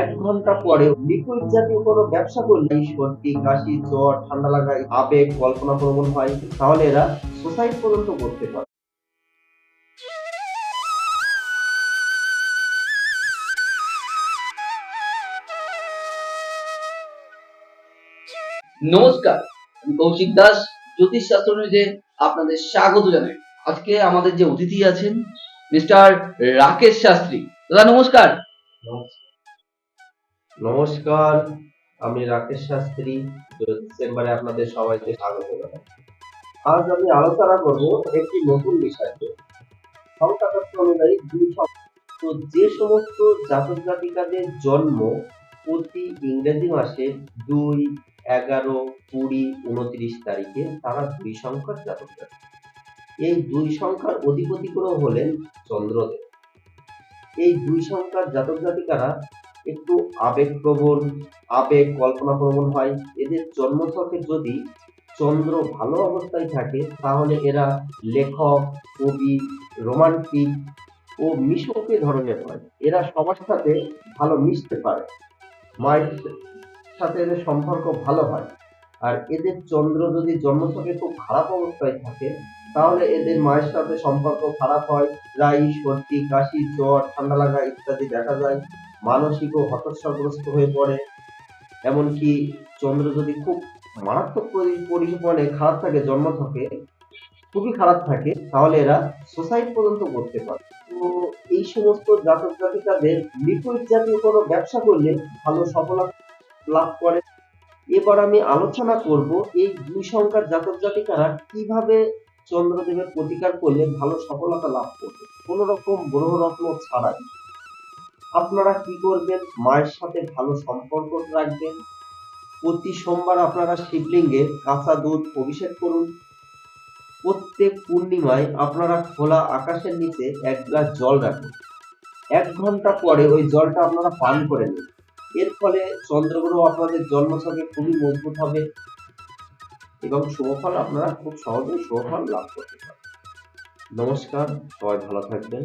এক ঘণ্টা পরে লিকুইড জাতীয় কোনো ব্যবসা করলে সর্দি কাশি জ্বর ঠান্ডা লাগা আবেগ কল্পনা প্রবণ হয় তাহলে এরা সুসাইড পর্যন্ত করতে পারে। নমস্কার আমি কৌশিক দাস জ্যোতিষ শাস্ত্র নিউজে আপনাদের স্বাগত জানাই। আজকে আমাদের যে অতিথি আছেন মিস্টার রাকেশ শাস্ত্রী। দাদা নমস্কার। নমস্কার। আমি রাকেশ শাস্ত্রী। চেম্বারে আপনাদের সবাইকে স্বাগত জানাই। আজ আমি আলোচনা করব একটি নতুন বিষয় নিয়ে। সংখ্যাতত্ত্ব অনুযায়ী দুই তো যে সমস্ত জাতক জাতিকাদের জন্ম প্রতি ইংরেজি মাসে দুই, এগারো, কুড়ি, উনত্রিশ তারিখে, তারা দুই সংখ্যার জাতক জাতিকা এই দুই সংখ্যার অধিপতি গ্রহ হলেন চন্দ্রদেব। এই দুই সংখ্যার জাতক জাতিকারা একটু আবেগপ্রবণ, আবেগ কল্পনা প্রবণ হয়। এদের জন্মছকে যদি চন্দ্র ভালো অবস্থায় থাকে, তাহলে এরা লেখক, কবি, রোমান্টিক ও মিশকে ধরনের হয়। এরা সবার সাথে ভালো মিশতে পারে। মায়ের সাথে এদের সম্পর্ক ভালো হয়। আর এদের চন্দ্র যদি জন্মছকে খুব খারাপ অবস্থায় থাকে, তাহলে এদের মায়ের সাথে সম্পর্ক খারাপ হয়। প্রায় সর্দি, কাশি, জ্বর, ঠান্ডা লাগা ইত্যাদি দেখা যায়। মানসিক ও হতাশাগ্রস্ত হয়ে পড়ে। এমনকি চন্দ্র যদি খুব মারাত্মক পরি- পরিমাণে খারাপ থাকে, জন্ম থাকে, খুবই খারাপ থাকে, তাহলে এরা সুসাইড পর্যন্ত করতে পারে। তো এই সমস্ত জাতক জাতিকাদের লিকুইড জাতীয় কোনো ব্যবসা করলে ভালো সফলতা লাভ করে। এবার আমি আলোচনা করব এই দুই সংখ্যার জাতক জাতিকারা কীভাবে চন্দ্রদেবের প্রতিকার করলে ভালো সফলতা লাভ করবে। কোন রকম গ্রহরত্ন ছাড়াই। আপনারা কি করবেন? মায়ের সাথে ভালো সম্পর্ক রাখবেন। প্রতি সোমবার আপনারা শিবলিঙ্গে কাঁচা দুধ অভিষেক করুন। প্রত্যেক পূর্ণিমায় আপনারা খোলা আকাশের নিচে এক গ্লাস জল রাখুন। এক ঘণ্টা পরে ওই জলটা আপনারা পান করে নিন। এর ফলে চন্দ্রগ্রহ আপনাদের জন্মছকে খুবই মজবুত হবে এবং শুভফল আপনারা খুব সহজেই শুভফল লাভ করতে পারেন নমস্কার, সবাই ভালো থাকবেন।